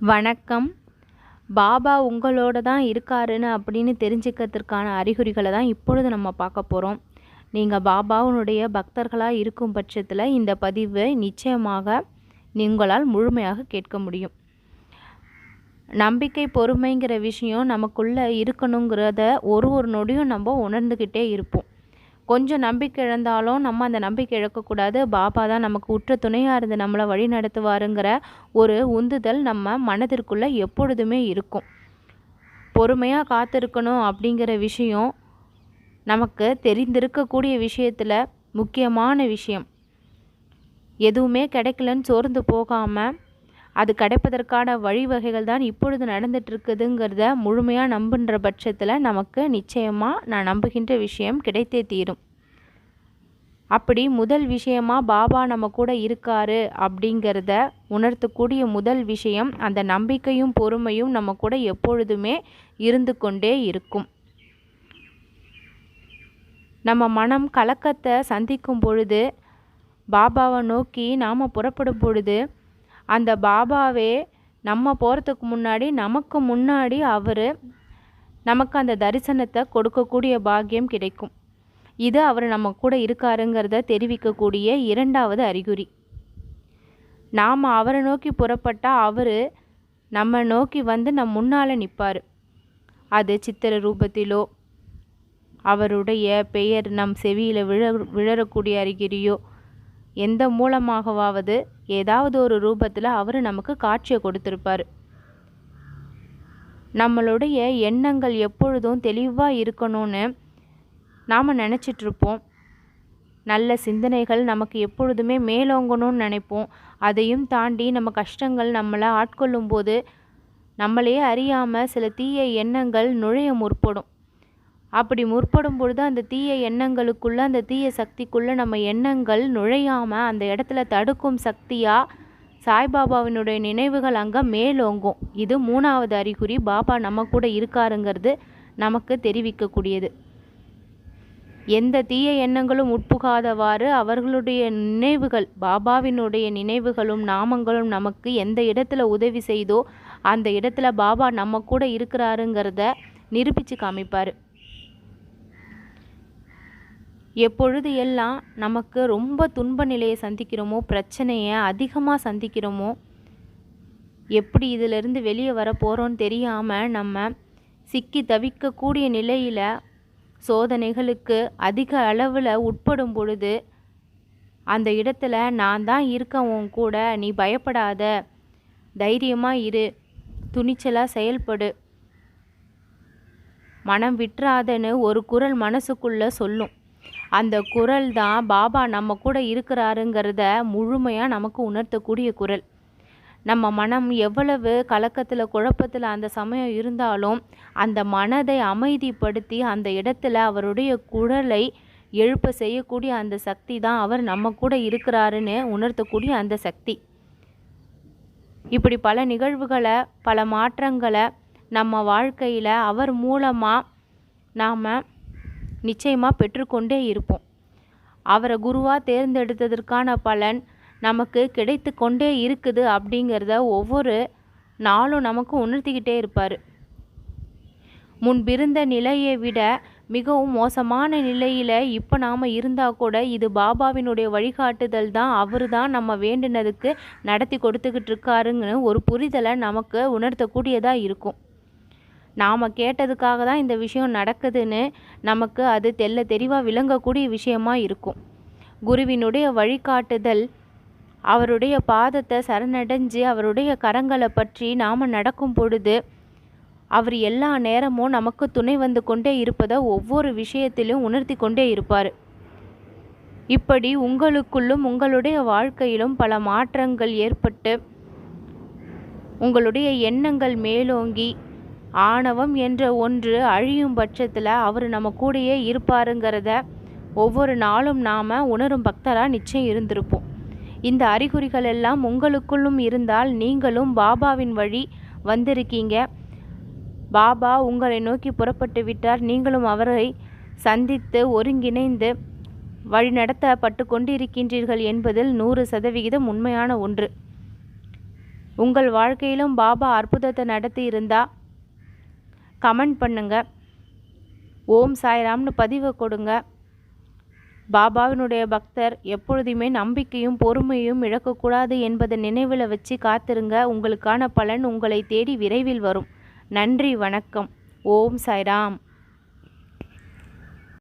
வணக்கம். பாபா உங்களோட தான் இருக்காருன்னு அப்படின்னு தெரிஞ்சுக்கிறதுக்கான அறிகுறிகளை தான் இப்பொழுது நம்ம பார்க்க போகிறோம் நீங்கள் பாபாவுனுடைய பக்தர்களாக இருக்கும் பட்சத்தில் இந்த பதிவை நிச்சயமாக உங்களால் முழுமையாக கேட்க முடியும். நம்பிக்கை பொறுமைங்கிற விஷயம் நமக்குள்ளே இருக்கணுங்கிறத ஒரு ஒரு நொடியும் நம்ம உணர்ந்துக்கிட்டே இருப்போம். கொஞ்சம் நம்பிக்கை இழந்தாலும் நம்ம அந்த நம்பிக்கை இழக்கக்கூடாது. பாபா தான் நமக்கு உற்ற துணையாக இருந்து நம்மளை வழி நடத்துவாருங்கிற ஒரு உந்துதல் நம்ம மனதிற்குள்ளே எப்பொழுதுமே இருக்கும். பொறுமையாக காத்திருக்கணும் அப்படிங்கிற விஷயம் நமக்கு தெரிந்திருக்கக்கூடிய விஷயத்தில் முக்கியமான விஷயம். எதுவுமே கிடைக்கலன்னு சோர்ந்து போகாமல் அது கிடைப்பதற்கான வழிவகைகள் தான் இப்பொழுது நடந்துட்டுருக்குதுங்கிறத முழுமையாக நம்புன்ற பட்சத்தில் நமக்கு நிச்சயமாக நான் நம்புகின்ற விஷயம் கிடைத்தே தீரும். அப்படி முதல் விஷயமா பாபா நம்ம கூட இருக்காரு அப்படிங்கிறத உணர்த்தக்கூடிய முதல் விஷயம் அந்த நம்பிக்கையும் பொறுமையும் நம்ம கூட எப்பொழுதுமே இருந்து கொண்டே இருக்கும். நம்ம மனம் கலக்கத்தை சந்திக்கும் பொழுது பாபாவை நோக்கி நாம் புறப்படும் பொழுது அந்த பாபாவே நம்ம போகிறதுக்கு முன்னாடி நமக்கு முன்னாடி அவர் நமக்கு அந்த தரிசனத்தை கொடுக்கக்கூடிய பாக்கியம் கிடைக்கும். இது அவர் நம்ம கூட இருக்காருங்கிறத தெரிவிக்கக்கூடிய இரண்டாவது அறிகுறி. நாம் அவரை நோக்கி புறப்பட்டால் அவர் நம்ம நோக்கி வந்து நம் முன்னால் நிற்பார் அது சித்திர ரூபத்திலோ அவருடைய பெயர் நம் செவியில் விழ விழறக்கூடிய அறிகுறியோ எந்த மூலமாகவாவது ஏதாவது ஒரு ரூபத்தில் அவர் நமக்கு காட்சியை கொடுத்துருப்பார். நம்மளுடைய எண்ணங்கள் எப்பொழுதும் தெளிவாக இருக்கணும்னு நாம் நினச்சிட்ருப்போம் நல்ல சிந்தனைகள் நமக்கு எப்பொழுதுமே மேலோங்கணும்னு நினைப்போம். அதையும் தாண்டி நம்ம கஷ்டங்கள் நம்மளை ஆட்கொள்ளும் போது நம்மளையே அறியாமல் சில தீய எண்ணங்கள் நுழைய முற்படும். அப்படி முற்படும் பொழுது அந்த தீய எண்ணங்களுக்குள்ளே அந்த தீய சக்திக்குள்ளே நம்ம எண்ணங்கள் நுழையாமல் அந்த இடத்துல தடுக்கும் சக்தியாக சாய்பாபாவினுடைய நினைவுகள் அங்கே மேலோங்கும். இது மூணாவது அறிகுறி. பாபா நம்ம கூட இருக்காருங்கிறது நமக்கு தெரிவிக்கக்கூடியது. எந்த தீய எண்ணங்களும் உட்புகாதவாறு அவர்களுடைய நினைவுகள் பாபாவினுடைய நினைவுகளும் நாமங்களும் நமக்கு எந்த இடத்துல உதவி செய்தோ அந்த இடத்துல பாபா நம்ம கூட இருக்கிறாருங்கிறத நிரூபித்து காமிப்பார். எப்பொழுது எல்லாம் நமக்கு ரொம்ப துன்ப நிலையை சந்திக்கிறோமோ பிரச்சனையை அதிகமாக சந்திக்கிறோமோ எப்படி இதிலிருந்து வெளியே வர போகிறோன்னு தெரியாமல் நம்ம சிக்கி தவிக்கக்கூடிய நிலையில் சோதனைகளுக்கு அதிக அளவில் உட்படும் பொழுது அந்த இடத்துல நான் தான் இருக்கேன் உன் கூட நீ பயப்படாத தைரியமாக இரு துணிச்சலாக செயல்படு. மனம் விட்டுறாதன்னு ஒரு குரல் மனசுக்குள்ளே சொல்லும். அந்த குரல் தான் பாபா நம்ம கூட இருக்கிறாருங்கிறத முழுமையாக நமக்கு உணர்த்தக்கூடிய குரல். நம்ம மனம் எவ்வளவு கலக்கத்தில் குழப்பத்தில் அந்த சமயம் இருந்தாலும் அந்த மனதை அமைதிப்படுத்தி அந்த இடத்துல அவருடைய குரலை எழுப்ப செய்யக்கூடிய அந்த சக்தி தான் அவர் நம்ம கூட இருக்கிறாருன்னு உணர்த்தக்கூடிய அந்த சக்தி. இப்படி பல நிகழ்வுகளை பல மாற்றங்களை நம்ம வாழ்க்கையில் அவர் மூலமாக நாம் நிச்சயமாக பெற்றுக்கொண்டே இருப்போம். அவரை குருவாக தேர்ந்தெடுத்ததற்கான பலன் நமக்கு கிடைத்து கொண்டே இருக்குது அப்படிங்கிறத ஒவ்வொரு நாளும் நமக்கு உணர்த்திக்கிட்டே இருப்பார். முன்பிருந்த நிலையை விட மிகவும் மோசமான நிலையில் இப்போ நாம் இருந்தால் கூட இது பாபாவினுடைய வழிகாட்டுதல் தான் அவர் தான் நம்ம வேண்டினதுக்கு நடத்தி கொடுத்துக்கிட்டு இருக்காருங்கன்னு ஒரு புரிதலை நமக்கு உணர்த்தக்கூடியதாக இருக்கும். நாம் கேட்டதுக்காக தான் இந்த விஷயம் நடக்குதுன்னு நமக்கு அது தெல்ல தெளிவாக விளங்கக்கூடிய விஷயமா இருக்கும். குருவினுடைய வழிகாட்டுதல் அவருடைய பாதத்தை சரணடைஞ்சு அவருடைய கரங்களை பற்றி நாம் நடக்கும் பொழுது அவர் எல்லா நேரமும் நமக்கு துணை வந்து கொண்டே இருப்பதை ஒவ்வொரு விஷயத்திலும் உணர்த்தி கொண்டே இருப்பார். இப்படி உங்களுக்குள்ளும் உங்களுடைய வாழ்க்கையிலும் பல மாற்றங்கள் ஏற்பட்டு உங்களுடைய எண்ணங்கள் மேலோங்கி ஆணவம் என்ற ஒன்று அழியும் பட்சத்தில் அவர் நம்ம கூடயே இருப்பாருங்கிறத ஒவ்வொரு நாளும் நாம் உணரும் பக்தராக நிச்சயம் இருந்திருப்போம். இந்த அறிகுறிகள் எல்லாம் உங்களுக்குள்ளும் இருந்தால் நீங்களும் பாபாவின் வழி வந்திருக்கீங்க. பாபா உங்களை நோக்கி புறப்பட்டு விட்டார். நீங்களும் அவரை சந்தித்து ஒருங்கிணைந்து வழிநடத்தப்பட்டு கொண்டிருக்கின்றீர்கள் என்பதில் நூறு சதவிகிதம் உண்மையான ஒன்று. உங்கள் வாழ்க்கையிலும் பாபா அற்புதத்தை நடத்தி இருந்தால் கமெண்ட் பண்ணுங்கள் ஓம் சாய்ராம்னு பதிவு கொடுங்க. பாபாவினுடைய பக்தர் எப்பொழுதுமே நம்பிக்கையும் பொறுமையும் இழக்கக்கூடாது என்பதை நினைவில் வச்சு காத்திருங்க. உங்களுக்கான பலன் உங்களை தேடி விரைவில் வரும். நன்றி வணக்கம். ஓம் சாய்ராம்.